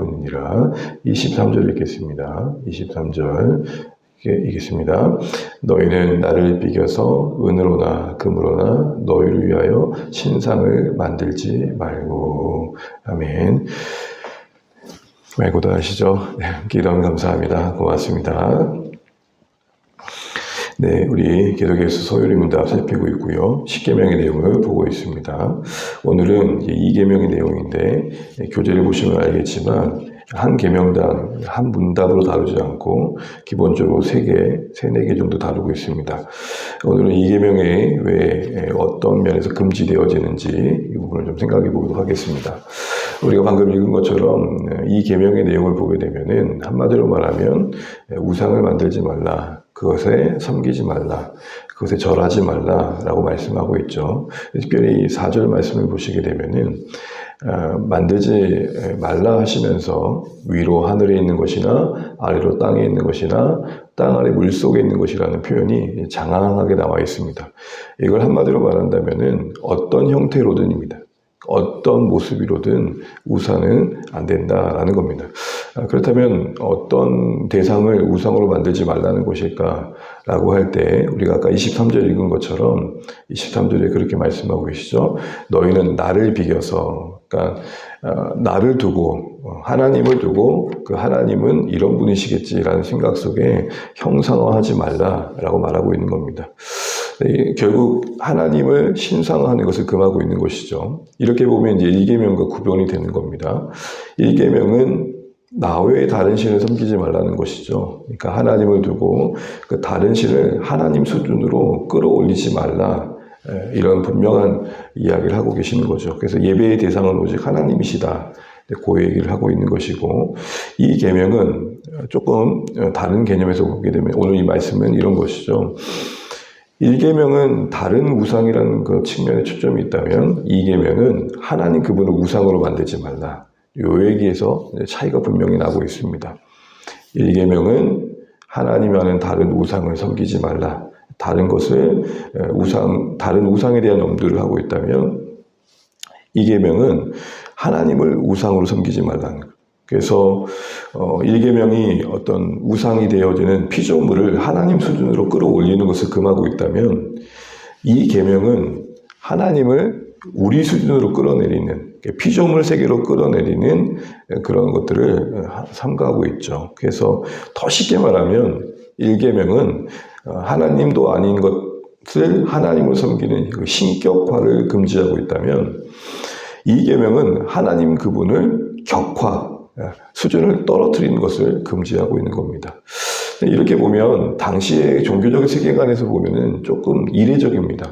푸느니라 23절 읽겠습니다 23절 이겠습니다. 너희는 나를 비겨서 은으로나 금으로나 너희를 위하여 신상을 만들지 말고 아멘. 말고도 하시죠. 네, 기도하면 감사합니다. 고맙습니다. 네, 우리 계속해서 문답 살피고 있고요. 10계명의 내용을 보고 있습니다. 오늘은 2계명의 내용인데 교재를 보시면 알겠지만 한 계명당 한 문답으로 다루지 않고 기본적으로 세 개, 세네 개 정도 다루고 있습니다. 오늘은 이 계명이 왜 어떤 면에서 금지되어지는지 이 부분을 좀 생각해 보도록 하겠습니다. 우리가 방금 읽은 것처럼 이 계명의 내용을 보게 되면은 한마디로 말하면 우상을 만들지 말라. 그것에 섬기지 말라. 그것에 절하지 말라라고 말씀하고 있죠. 특별히 4절 말씀을 보시게 되면은 어, 만들지 말라 하시면서 위로 하늘에 있는 것이나 아래로 땅에 있는 것이나 땅 아래 물 속에 있는 것이라는 표현이 장황하게 나와 있습니다. 이걸 한마디로 말한다면은 어떤 형태로든입니다. 어떤 모습이로든 우상은 안 된다라는 겁니다. 아, 그렇다면 어떤 대상을 우상으로 만들지 말라는 것일까라고 할 때 우리가 아까 23절 읽은 것처럼 23절에 그렇게 말씀하고 계시죠. 너희는 나를 비겨서 그러니까 어, 나를 두고 어, 하나님을 두고 그 하나님은 이런 분이시겠지라는 생각 속에 형상화하지 말라라고 말하고 있는 겁니다. 결국 하나님을 신상화하는 것을 금하고 있는 것이죠. 이렇게 보면 이제 일계명과 구별이 되는 겁니다. 일계명은 나 외에 다른 신을 섬기지 말라는 것이죠. 그러니까 하나님을 두고 그 다른 신을 하나님 수준으로 끌어올리지 말라. 이런 분명한 이야기를 하고 계시는 거죠. 그래서 예배의 대상은 오직 하나님이시다. 그 얘기를 하고 있는 것이고 이 계명은 조금 다른 개념에서 보게 되면 오늘 이 말씀은 이런 것이죠. 1계명은 다른 우상이라는 그 측면에 초점이 있다면 2계명은 하나님 그분을 우상으로 만들지 말라. 요 얘기에서 차이가 분명히 나고 있습니다. 1계명은 하나님과는 다른 우상을 섬기지 말라. 다른 것을 우상 다른 우상에 대한 염두를 하고 있다면 2계명은 하나님을 우상으로 섬기지 말라는 것. 그래서 어, 1계명이 어떤 우상이 되어지는 피조물을 하나님 수준으로 끌어올리는 것을 금하고 있다면 이 계명은 하나님을 우리 수준으로 끌어내리는 피조물 세계로 끌어내리는 그런 것들을 삼가하고 있죠. 그래서 더 쉽게 말하면 1계명은 하나님도 아닌 것을 하나님을 섬기는 그 신격화를 금지하고 있다면 이 계명은 하나님 그분을 격화 수준을 떨어뜨리는 것을 금지하고 있는 겁니다. 이렇게 보면 당시의 종교적 세계관에서 보면은 조금 이례적입니다.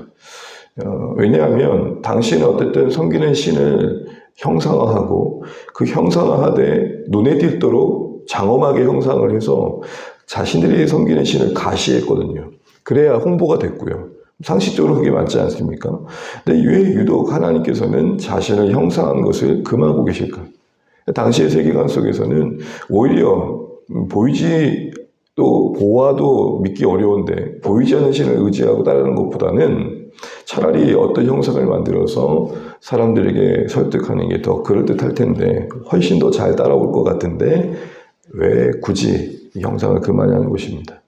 어, 왜냐하면 당시에는 어쨌든 섬기는 신을 형상화하고 그 형상화하되 눈에 띌도록 장엄하게 형상을 해서 자신들이 섬기는 신을 가시했거든요. 그래야 홍보가 됐고요. 상식적으로 그게 맞지 않습니까? 근데 왜 유독 하나님께서는 자신을 형상한 것을 금하고 계실까? 당시의 세계관 속에서는 오히려 보이지 또 보아도 믿기 어려운데 보이지 않는 신을 의지하고 따르는 것보다는 차라리 어떤 형상을 만들어서 사람들에게 설득하는 게 더 그럴듯할 텐데 훨씬 더 잘 따라올 것 같은데 왜 굳이 이 형상을 그만하는 것입니다.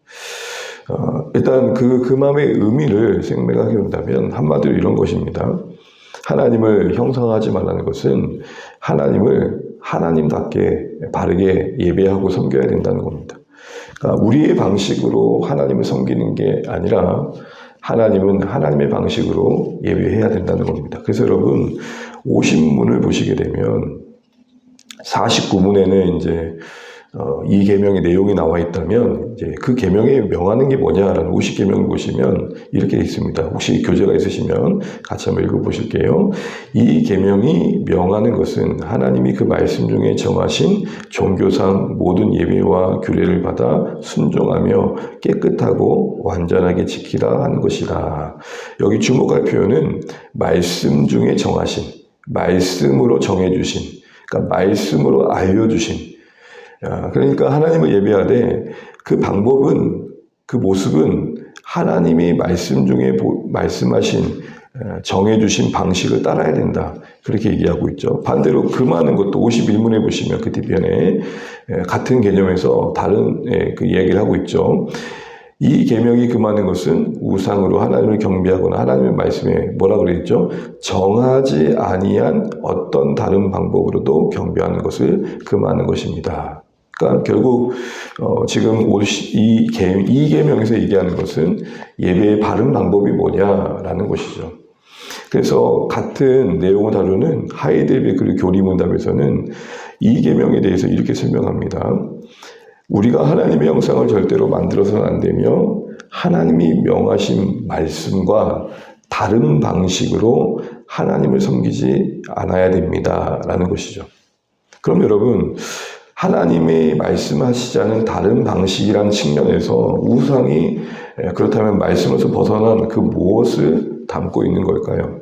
어, 일단 그 금함의 의미를 생각해 본다면 한마디로 이런 것입니다. 하나님을 형상하지 말라는 것은 하나님을 하나님답게 바르게 예배하고 섬겨야 된다는 겁니다. 그러니까 우리의 방식으로 하나님을 섬기는 게 아니라 하나님은 하나님의 방식으로 예배해야 된다는 겁니다. 그래서 여러분 50문을 보시게 되면 49문에는 이제 어, 이 계명의 내용이 나와 있다면 이제 그 계명에 명하는 게 뭐냐라는 50계명을 보시면 이렇게 있습니다. 혹시 교재가 있으시면 같이 한번 읽어보실게요. 이 계명이 명하는 것은 하나님이 그 말씀 중에 정하신 종교상 모든 예배와 규례를 받아 순종하며 깨끗하고 완전하게 지키라 하는 것이다. 여기 주목할 표현은 말씀 중에 정하신, 말씀으로 정해주신, 그러니까 말씀으로 알려주신, 야, 그러니까 하나님을 예배하되 그 방법은 그 모습은 하나님이 말씀 중에 보- 말씀하신 에, 정해주신 방식을 따라야 된다. 그렇게 얘기하고 있죠. 반대로 그 많은 것도 51문에 보시면 그 뒤편에 에, 같은 개념에서 다른 에, 그 이야기를 하고 있죠. 이 계명이 금하는 것은 우상으로 하나님을 경배하거나 하나님의 말씀에 뭐라 그랬죠? 정하지 아니한 어떤 다른 방법으로도 경배하는 것을 금하는 것입니다. 그러니까 결국 어, 지금 이, 계명에서 얘기하는 것은 예배의 바른 방법이 뭐냐라는 것이죠. 그래서 같은 내용을 다루는 하이델베르크 교리문답에서는 이 계명에 대해서 이렇게 설명합니다. 우리가 하나님의 형상을 절대로 만들어서는 안 되며 하나님이 명하신 말씀과 다른 방식으로 하나님을 섬기지 않아야 됩니다. 라는 것이죠. 그럼 여러분, 하나님이 말씀하시지 않은 다른 방식이라는 측면에서 우상이 에, 그렇다면 말씀에서 벗어난 그 무엇을 담고 있는 걸까요?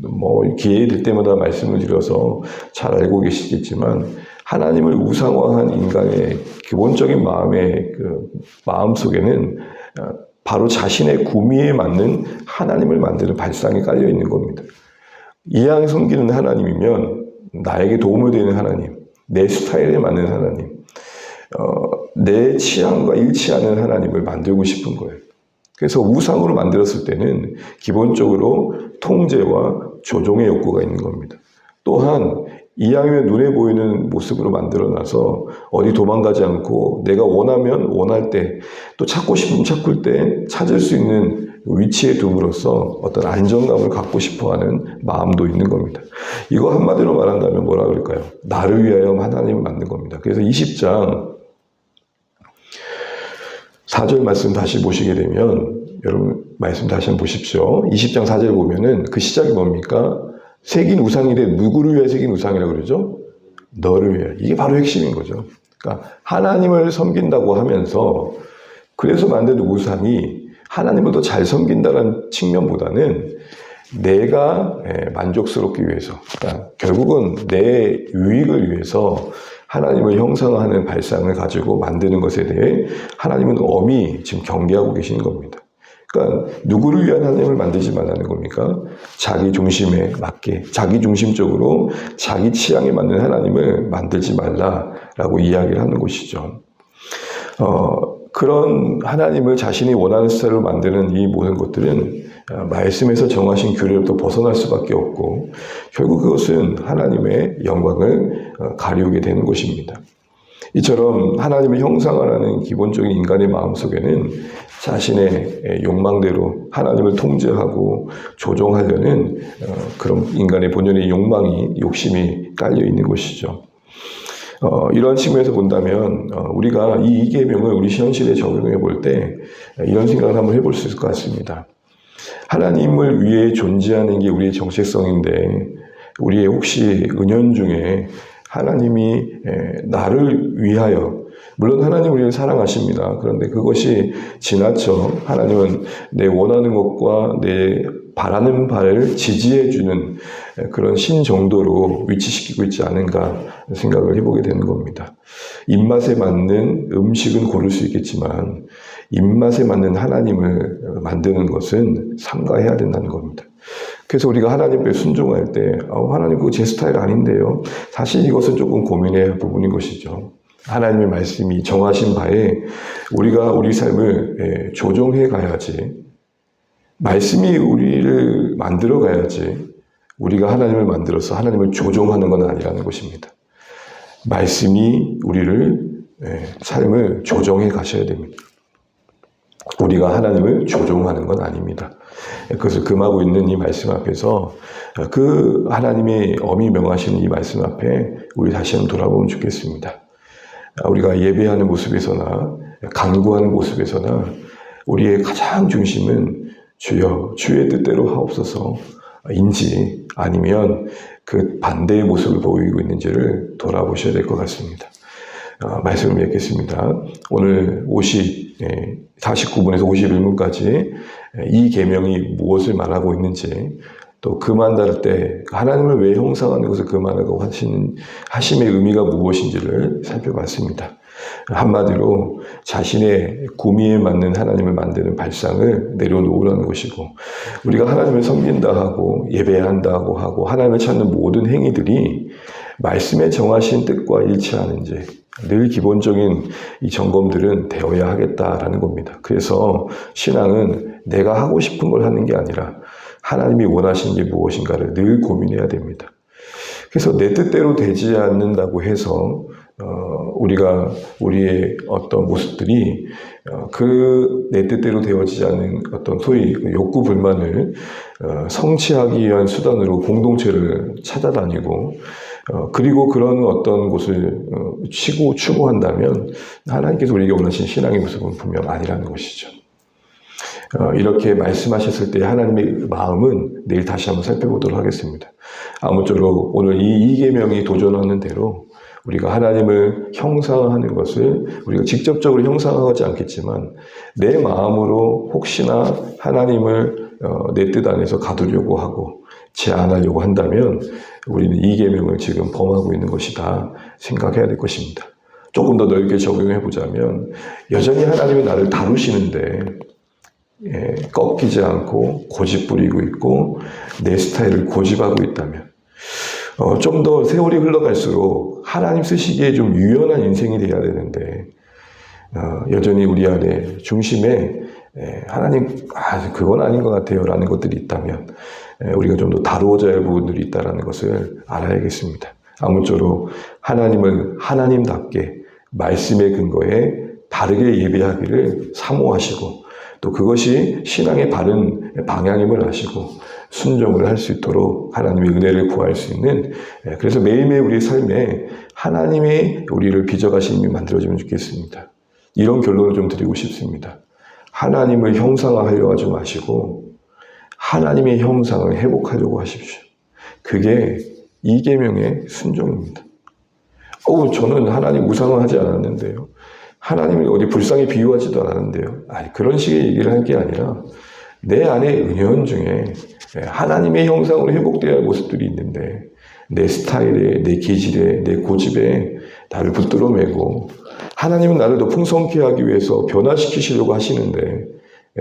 뭐 기회 될 때마다 말씀을 드려서 잘 알고 계시겠지만 하나님을 우상화한 인간의 기본적인 마음의 그 마음 속에는 어, 바로 자신의 구미에 맞는 하나님을 만드는 발상이 깔려 있는 겁니다. 이양 섬기는 하나님이면 나에게 도움을 되는 하나님, 내 스타일에 맞는 하나님, 어, 내 취향과 일치하는 하나님을 만들고 싶은 거예요. 그래서 우상으로 만들었을 때는 기본적으로 통제와 조종의 욕구가 있는 겁니다. 또한 이왕이면 눈에 보이는 모습으로 만들어놔서 어디 도망가지 않고 내가 원하면 원할 때 또 찾고 싶으면 찾을 때 찾을 수 있는 위치에 둠으로써 어떤 안정감을 갖고 싶어 하는 마음도 있는 겁니다. 이거 한마디로 말한다면 뭐라 그럴까요? 나를 위하여 하나님을 만든 겁니다. 그래서 20장 4절 말씀 다시 보시게 되면 여러분 말씀 다시 한번 보십시오. 20장 4절 보면은 그 시작이 뭡니까? 새긴 우상이래 누구를 위해 새긴 우상이라고 그러죠? 너를 위해. 이게 바로 핵심인 거죠. 그러니까 하나님을 섬긴다고 하면서 그래서 만든 우상이 하나님을 더 잘 섬긴다는 측면보다는 내가 예, 만족스럽기 위해서, 그러니까 결국은 내 유익을 위해서 하나님을 형상화하는 발상을 가지고 만드는 것에 대해 하나님은 엄히 지금 경계하고 계시는 겁니다. 그러니까 누구를 위한 하나님을 만들지 말라는 겁니까? 자기 중심에 맞게, 자기 중심적으로 자기 취향에 맞는 하나님을 만들지 말라라고 이야기를 하는 것이죠. 어, 그런 하나님을 자신이 원하는 스타일로 만드는 이 모든 것들은 어, 말씀에서 정하신 규례로부터 벗어날 수밖에 없고 결국 그것은 하나님의 영광을 어, 가리우게 되는 것입니다. 이처럼 하나님을 형상화하는 기본적인 인간의 마음 속에는 자신의 욕망대로 하나님을 통제하고 조종하려는 어, 그런 인간의 본연의 욕망이 욕심이 깔려 있는 것이죠. 어, 이런 측면에서 본다면 어, 우리가 이 이계명을 우리 현실에 적용해 볼 때 이런 생각을 한번 해볼 수 있을 것 같습니다. 하나님을 위해 존재하는 게 우리의 정체성인데 우리의 혹시 은연 중에 하나님이 에, 나를 위하여 물론 하나님 우리를 사랑하십니다. 그런데 그것이 지나쳐 하나님은 내 원하는 것과 내 바라는 바를 지지해주는 그런 신 정도로 위치시키고 있지 않은가 생각을 해보게 되는 겁니다. 입맛에 맞는 음식은 고를 수 있겠지만 입맛에 맞는 하나님을 만드는 것은 삼가해야 된다는 겁니다. 그래서 우리가 하나님께 순종할 때 어, 하나님 그거 제 스타일 아닌데요. 사실 이것은 조금 할 부분인 것이죠. 하나님의 말씀이 정하신 바에 우리가 우리 삶을 예, 조정해 가야지. 말씀이 우리를 만들어 가야지. 우리가 하나님을 만들어서 하나님을 조종하는 건 아니라는 것입니다. 말씀이 우리를 예, 삶을 조정해 가셔야 됩니다. 우리가 하나님을 조종하는 건 아닙니다. 그것을 금하고 있는 이 말씀 앞에서 그 하나님의 엄히 명하시는 이 말씀 앞에 우리 다시 한번 돌아보면 좋겠습니다. 아, 우리가 예배하는 모습에서나 간구하는 모습에서나 우리의 가장 중심은 주여 주의 뜻대로 하옵소서 인지 아니면 그 반대의 모습을 보이고 있는지를 돌아보셔야 될 것 같습니다. 아, 말씀을 맺겠습니다. 오늘 50, 예, 49분에서 51분까지 이 계명이 무엇을 말하고 있는지 또 그만할 때 하나님을 왜 형상하는 것을 그만하고 하시는 하심의 의미가 무엇인지를 살펴봤습니다. 한마디로 자신의 구미에 맞는 하나님을 만드는 발상을 내려놓으라는 것이고 우리가 하나님을 섬긴다 하고 예배한다고 하고 하나님을 찾는 모든 행위들이 말씀에 정하신 뜻과 일치하는지 늘 기본적인 이 점검들은 되어야 하겠다라는 겁니다. 그래서 신앙은 내가 하고 싶은 걸 하는 게 아니라 하나님이 원하시는 게 무엇인가를 늘 고민해야 됩니다. 그래서 내 뜻대로 되지 않는다고 해서 어, 우리가 우리의 어떤 모습들이 어, 그내 뜻대로 되어지지 않는 어떤 소위 그 욕구 불만을 어, 성취하기 위한 수단으로 공동체를 찾아다니고 어, 그리고 그런 어떤 곳을 어, 치고 추구한다면 하나님께서 우리에게 원하신 신앙의 모습은 분명 아니라는 것이죠. 어, 이렇게 말씀하셨을 때 하나님의 마음은 내일 다시 한번 살펴보도록 하겠습니다. 아무쪼록 오늘 이 이계명이 도전하는 대로 우리가 하나님을 형상화하는 것을 우리가 직접적으로 형상화하지 않겠지만 내 마음으로 혹시나 하나님을 어, 내뜻 안에서 가두려고 하고 제한하려고 한다면 우리는 이 계명을 지금 범하고 있는 것이다 생각해야 될 것입니다. 조금 더 넓게 적용해 보자면 여전히 하나님이 나를 다루시는데 예, 꺾이지 않고 고집 부리고 있고 내 스타일을 고집하고 있다면 어, 좀 더 세월이 흘러갈수록 하나님 쓰시기에 좀 유연한 인생이 돼야 되는데 어, 여전히 우리 안에 중심에 예, 하나님 아 그건 아닌 것 같아요라는 것들이 있다면 예, 우리가 좀 더 다루어져야 할 부분들이 있다라는 것을 알아야겠습니다. 아무쪼록 하나님을 하나님답게 말씀의 근거에 바르게 예배하기를 사모하시고 또 그것이 신앙의 바른 방향임을 아시고 순종을 할 수 있도록 하나님의 은혜를 구할 수 있는 예, 그래서 매일매일 우리의 삶에 하나님이 우리를 빚어가신 힘이 만들어지면 좋겠습니다. 이런 결론을 좀 드리고 싶습니다. 하나님을 형상화하려 하지 마시고 하나님의 형상을 회복하려고 하십시오. 그게 이계명의 순종입니다. 어, 저는 하나님 우상을 하지 않았는데요. 하나님을 어디 불쌍히 비유하지도 않았는데요. 아니, 그런 식의 얘기를 할게 아니라 내 안에 은연 중에 하나님의 형상으로 회복되어야 할 모습들이 있는데 내 스타일에, 내 기질에, 내 고집에 나를 붙들어 매고 하나님은 나를 더 풍성케 하기 위해서 변화시키시려고 하시는데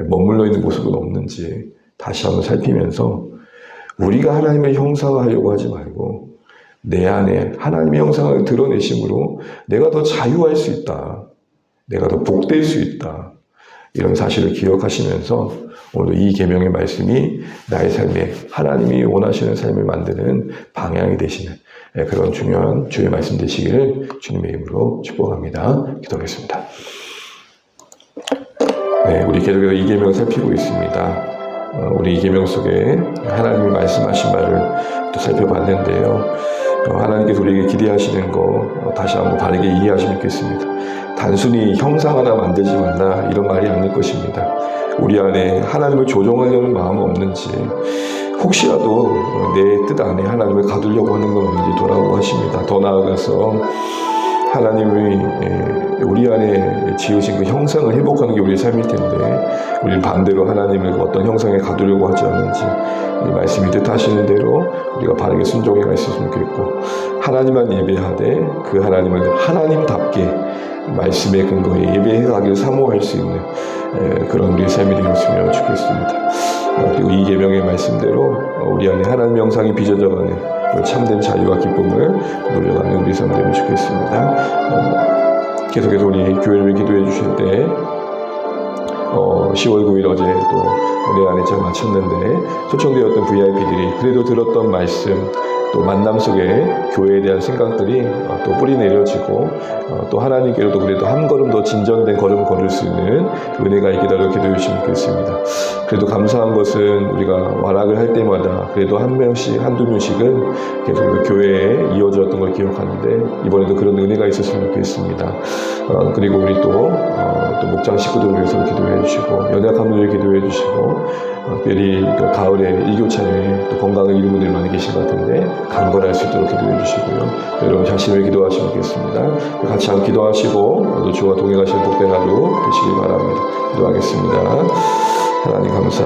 머물러 있는 모습은 없는지 다시 한번 살피면서 우리가 하나님의 형상화하려고 하지 말고 내 안에 하나님의 형상을 드러내심으로 내가 더 자유할 수 있다. 내가 더 복될 수 있다. 이런 사실을 기억하시면서 오늘 이 계명의 말씀이 나의 삶에 하나님이 원하시는 삶을 만드는 방향이 되시는 그런 중요한 주의 말씀 되시기를 주님의 이름으로 축복합니다. 기도하겠습니다. 네, 우리 계속해서 이 계명을 살피고 있습니다. 어, 우리 이 계명 속에 하나님이 말씀하신 말을 또 살펴봤는데요. 어, 하나님께서 우리에게 기대하시는 거 어, 다시 한번 바르게 이해하시면 좋겠습니다. 단순히 형상 하나 만들지 말라 이런 말이 아닐 것입니다. 우리 안에 하나님을 조종하려는 마음 없는지 혹시라도 내 뜻 안에 하나님을 가두려고 하는 건 없는지 돌아보고 하십니다. 더 나아가서 하나님이 예, 우리 안에 지으신 그 형상을 회복하는 게 우리의 삶일 텐데 우리는 반대로 하나님을 어떤 형상에 가두려고 하지 않는지 이 말씀이 뜻하시는 대로 우리가 바르게 순종해 있으면 좋겠고 하나님만 예배하되 그 하나님을 하나님답게 말씀의 근거에 예배하기를 사모할 수 있는 예, 그런 우리의 삶이 되었으면 좋겠습니다. 어, 그리고 이 계명의 말씀대로 우리 안에 하나님 영상이 빚어져가는 참된 자유와 기쁨을 누려가는 우리 삶 되면 좋겠습니다. 어, 계속해서 우리 교회를 기도해 주실 때 어, 10월 9일 어제 또내 안에 제가 마쳤는데 초청되었던 VIP들이 그래도 들었던 말씀 또 만남 속에 교회에 대한 생각들이 어, 또 뿌리 내려지고 어, 또 하나님께로도 그래도 한 걸음 더 진전된 걸음을 걸을 수 있는 은혜가 있기를 기도해 주시면 좋겠습니다. 그래도 감사한 것은 우리가 완락을 할 때마다 그래도 한 명씩 한두 명씩은 계속 그 교회에 이어졌던 걸 기억하는데 이번에도 그런 은혜가 있었으면 좋겠습니다. 어, 그리고 우리 또, 어, 또 목장 식구들을 위해서 기도해 주시고 연약한 분들 기도해 주시고 어, 특별히 그 가을에 일교차에 또 건강을 잃은 분들이 많이 계신 것 같은데 강건할 수 있도록 기도해 주시고요. 여러분 자신을 기도하시면 좋겠습니다. 같이 한번 기도하시고 또 주와 동행하시는 복된 하루 되시길 바랍니다. 기도하겠습니다. 하나님 감사.